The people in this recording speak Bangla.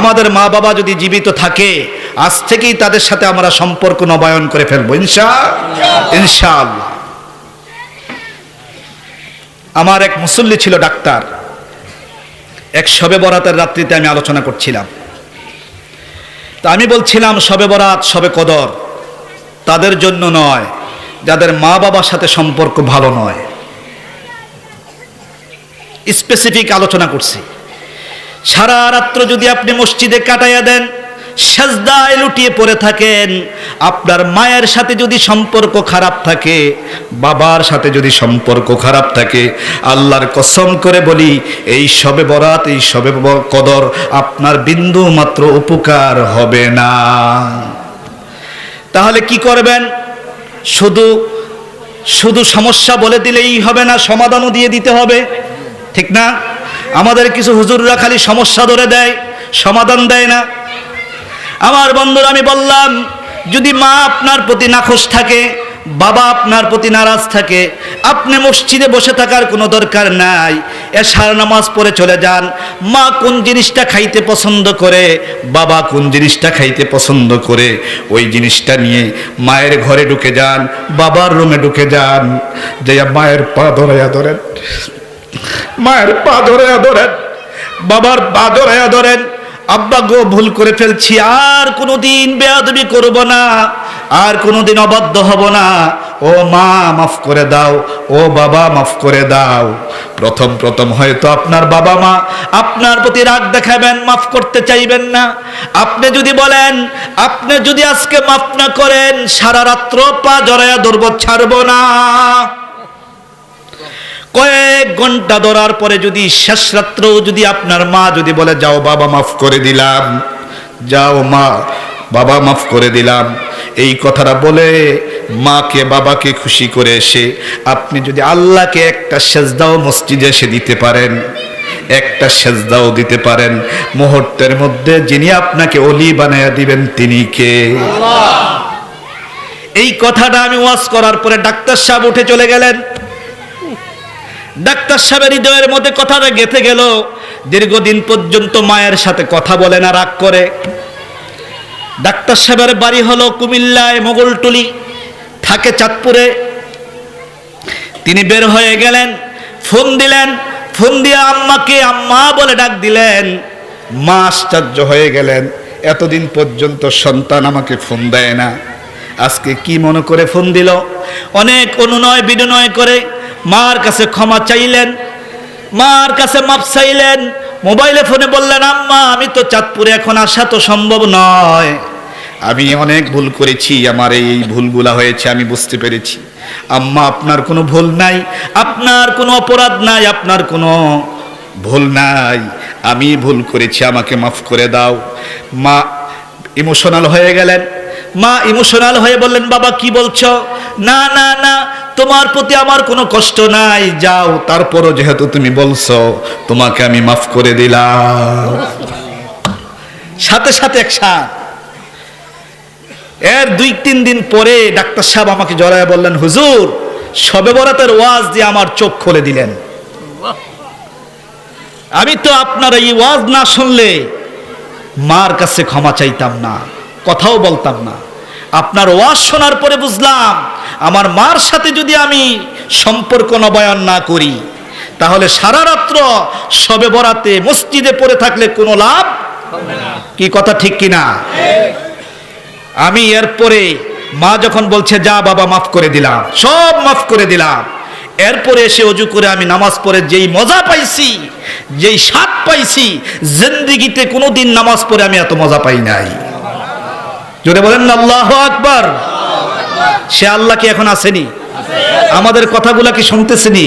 আমাদের মা বাবা যদি জীবিত থাকে, আজ থেকেই তাদের সাথে আমরা সম্পর্ক নবায়ন করে ফেলব। ইনশা, ইনশাআল্লাহ। আমার এক মুসল্লি ছিল ডাক্তার। এক শবে বরাতের রাত্রিতে আমি আলোচনা করছিলাম। তা আমি বলছিলাম, শবে বরাত, শবে কদর, তাদের জন্য নয়, যাদের মা বাবার সাথে সম্পর্ক ভালো নয়। স্পেসিফিক আলোচনা করছি। সারা রাত্র যদি আপনি মসজিদে কাটাইয়া দেন, সাজদায় লুটিয়ে পড়ে থাকেন, আপনার মায়ের সাথে যদি সম্পর্ক খারাপ থাকে, বাবার সাথে যদি সম্পর্ক খারাপ থাকে, আল্লাহর কসম করে বলি, এই সবে বরাত, এই সবে কদর আপনার বিন্দু মাত্র উপকার হবে না। তাহলে কি করবেন? শুধু শুধু সমস্যা বলে দিলেই হবে না, সমাধানও দিয়ে দিতে হবে। ঠিক না? আমাদের কিছু হুজুররা খালি সমস্যা ধরে দেয়, সমাধান দেয় না। আমার বন্ধুরা, আমি বললাম, যদি মা আপনার প্রতি নাখোশ থাকে, বাবা আপনার প্রতি নারাজ থাকে, আপনি মসজিদে বসে থাকার কোনো দরকার নাই, এশার নামাজ পড়ে চলে যান। মা কোন জিনিসটা খাইতে পছন্দ করে, বাবা কোন জিনিসটা খাইতে পছন্দ করে, ওই জিনিসটা নিয়ে মায়ের ঘরে ঢুকে যান, বাবার রুমে ঢুকে যান। যে মায়ের পা ধরাইয়া ধরেন। মায়ের পা ধরাইয়া ধরেন বাবার পা ধরাইয়া ধরেন আব্বা গো ভুল করে ফেলছি, আর কোনোদিন বেয়াদবি করব না, আর কোনোদিন অবাধ্য হব না। ও মা, মাফ করে দাও, ও বাবা, মাফ করে দাও। প্রথম প্রথম হয়তো আপনার বাবা মা আপনার প্রতি রাগ দেখাবেন, মাফ করতে চাইবেন না। আপনি যদি বলেন, আপনি যদি আজকে মাফ না করেন, সারা রাত্র পা জড়াইয়া ধরব, ছাড়ব না। কয়েক ঘণ্টা ধরার পরে যদি শেষ রাত্রেও যদি আপনার মা যদি বলে যাও বাবা মাফ করে দিলাম। যাও মা বাবা মাফ করে দিলাম। এই কথাটা বলে মাকে বাবাকে খুশি করে এসে আপনি যদি আল্লাহকে একটা সেজদাও মসজিদে এসে দিতে পারেন একটা সেজদাও দিতে পারেন মুহূর্তের মধ্যে যিনি আপনাকে অলি বানায়া দিবেন তিনি কে? এই কথাটা আমি ওয়াজ করার পরে ডাক্তার সাহেব উঠে চলে গেলেন। ডাক্তার সাহেবের হৃদয়ের মধ্যে কথাটা গেঁথে গেল। দীর্ঘদিন পর্যন্ত মায়ের সাথে কথা বলে না, রাগ করে। ডাক্তার সাহেবের বাড়ি হলো কুমিল্লায় মোগলটুলি, থাকে চাঁদপুরে। তিনি বের হয়ে গেলেন, ফোন দিলেন। ফোন দিয়ে আম্মাকে আম্মা বলে ডাক দিলেন। মা আশ্চর্য হয়ে গেলেন, এতদিন পর্যন্ত সন্তান আমাকে ফোন দেয় না। আজকে কি মনে করে ফোন দিল? অনেক অনুনয় বিনয় করে মার কাছে ক্ষমা চাইলেন, মার কাছে মাপ চাইলেন, মোবাইলে ফোনে বললেন, আম্মা, আমি তো চাঁদপুরে এখন আসা তো সম্ভব নয়। আমি অনেক ভুল করেছি, আমার এই ভুলগুলা হয়েছে, আমি বুঝতে পেরেছি। আম্মা, আপনার কোনো ভুল নাই, আপনার কোনো অপরাধ নাই, আপনার কোনো ভুল নাই। আমি ভুল করেছি, আমাকে মাফ করে দাও। মা ইমোশনাল হয়ে গেলেন। মা ইমোশনাল হয়ে বললেন, বাবা, কি বলছো? না না না তোমার প্রতি আমার কোনো কষ্ট নাই। যাও, তারপরও যেহেতু তুমি বলছো, তোমাকে আমি মাফ করে দিলাম। সাথে সাথে একসাথ এর দুই তিন দিন পরে ডাক্তার সাহেব আমাকে জড়ায় বললেন, হুজুর, সবে বরাতের ওয়াজ দিয়ে আমার চোখ খুলে দিলেন। আমি তো আপনার এই ওয়াজ না শুনলে মার কাছে ক্ষমা চাইতাম না, কথাও বলতাম না। আপনার ওয়াজ শোনার পরে বুঝলাম আমার মার সাথে যদি আমি সম্পর্ক নবায়ন না করি, তাহলে সারা রাত্র সবে বরাতে মসজিদে পড়ে থাকলে কোনো লাভ কি কথা ঠিক কিনা আমি এরপরে মা যখন বলছে, যা বাবা, মাফ করে দিলাম, সব মাফ করে দিলাম। এরপরে এসে অজু করে আমি নামাজ পড়ে যেই মজা পাইছি, যেই স্বাদ পাইছি, জিন্দিগিতে কোনোদিন নামাজ পড়ে আমি এত মজা পাই নাই। জোরে বলেন, আল্লাহ আকবার। সে আল্লাহ কি এখন আসেনি? আমাদের কথাগুলা কি শুনতেছেনি?